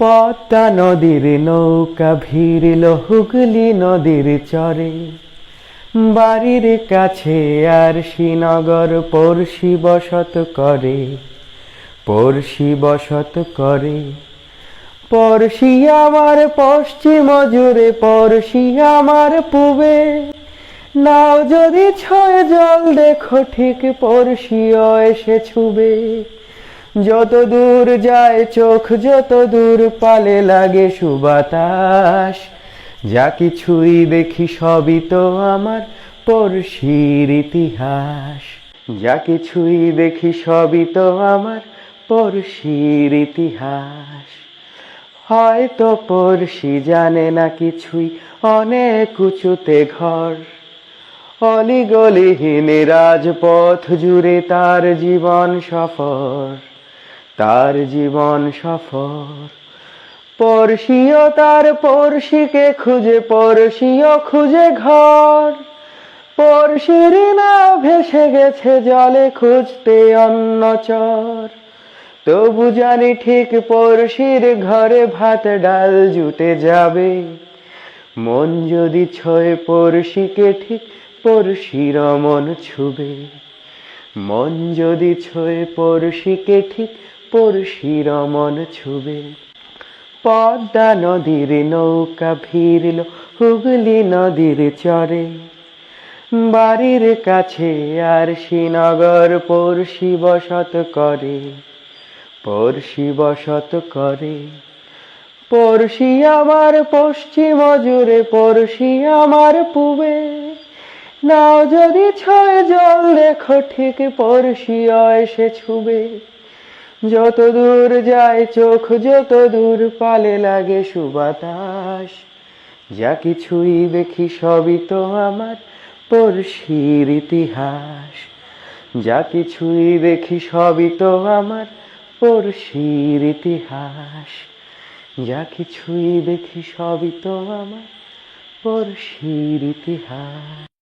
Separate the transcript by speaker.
Speaker 1: পদ্মা নদীর নৌকা ভিড়ল হুগলি নদীর চরে। বাড়ির কাছে আর শ্রীনগর পড়শি বসত করে, পড়শি বসত করে। পড়শি আমার পশ্চিম জুড়ে পড়শি আমার পূবে। নাও যদি ছয় জল দেখো, ঠিক পড়শিও এসে ছুবে। যত দূর যায় চোখ, যত দূর পালে লাগে সুবাতাস। যা কিছুই দেখি সবই তো আমার পড়শির ইতিহাস। যা কিছুই দেখি সবই তো আমার পড়শির ইতিহাস। হয়তো পড়শি জানে না কিছুই, অনেক উঁচুতে ঘর। অলিগলিহীন রাজপথ জুড়ে তার জীবন সফর। তার জীবন সফর। পরশিও তার পড়শিকে খুঁজে, পড়শিও খুঁজে ঘর। পড়শির না ভেসে গেছে জলে, খুঁজতে অন্য চর। তবু জানি ঠিক পড়শির ঘরে ভাত, ডাল জুটে যাবে। মন যদি ছয়, পড়শিকে ঠিক পড়শির মন ছুবে। মন যদি ছয়, পড়শিকে ঠিক পড়শির মন ছুবে। পদ্মা নদীর নৌকা ভিড়ল, হুগলি নদীর চরে। বাড়ির কাছে আর শ্রীনগর পড়শি বসত করে। পড়শি বসত করে। পড়শি আমার পশ্চিম জুড়ে পড়শি আমার পূবে। নাও যদি ছয় জল দেখো, ঠিক পড়শি এসে ছুবে। যত দূর যায় চোখ যত দূর পালে লাগে সুবাতাস। যা কিছুই দেখি সবই তো আমার পড়শির ইতিহাস। যা কিছুই দেখি সবই তো আমার পড়শির ইতিহাস। যা কিছুই দেখি সবই তো আমার পড়শির ইতিহাস।